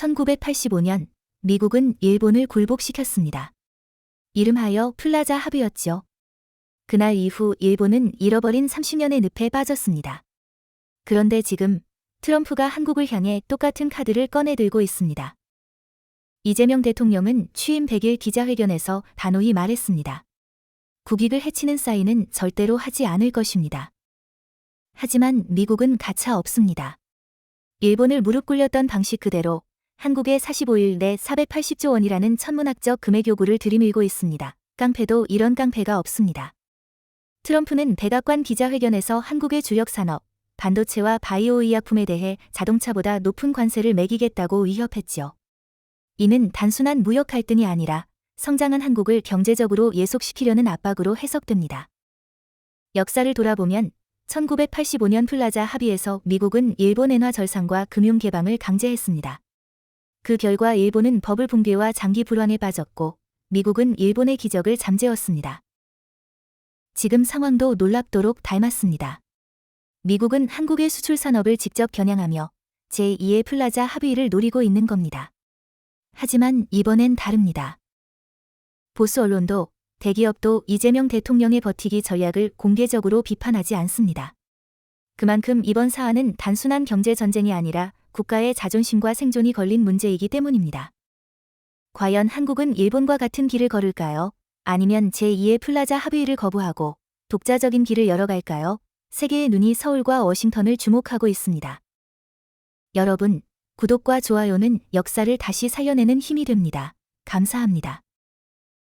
1985년 미국은 일본을 굴복시켰습니다. 이름하여 플라자 합의였죠. 그날 이후 일본은 잃어버린 30년의 늪에 빠졌습니다. 그런데 지금 트럼프가 한국을 향해 똑같은 카드를 꺼내들고 있습니다. 이재명 대통령은 취임 100일 기자회견에서 단호히 말했습니다. 국익을 해치는 사인은 절대로 하지 않을 것입니다. 하지만 미국은 가차 없습니다. 일본을 무릎 꿇렸던 방식 그대로 한국에 45일 내 480조 원이라는 천문학적 금액 요구를 들이밀고 있습니다. 깡패도 이런 깡패가 없습니다. 트럼프는 백악관 기자회견에서 한국의 주력 산업, 반도체와 바이오 의약품에 대해 자동차보다 높은 관세를 매기겠다고 위협했지요. 이는 단순한 무역 갈등이 아니라 성장한 한국을 경제적으로 예속시키려는 압박으로 해석됩니다. 역사를 돌아보면 1985년 플라자 합의에서 미국은 일본 엔화 절상과 금융 개방을 강제했습니다. 그 결과 일본은 버블 붕괴와 장기 불황에 빠졌고 미국은 일본의 기적을 잠재웠습니다. 지금 상황도 놀랍도록 닮았습니다. 미국은 한국의 수출 산업을 직접 겨냥하며 제2의 플라자 합의를 노리고 있는 겁니다. 하지만 이번엔 다릅니다. 보수 언론도 대기업도 이재명 대통령의 버티기 전략을 공개적으로 비판하지 않습니다. 그만큼 이번 사안은 단순한 경제 전쟁이 아니라 국가의 자존심과 생존이 걸린 문제이기 때문입니다. 과연 한국은 일본과 같은 길을 걸을까요? 아니면 제2의 플라자 합의를 거부하고 독자적인 길을 열어갈까요? 세계의 눈이 서울과 워싱턴을 주목하고 있습니다. 여러분, 구독과 좋아요는 역사를 다시 살려내는 힘이 됩니다. 감사합니다.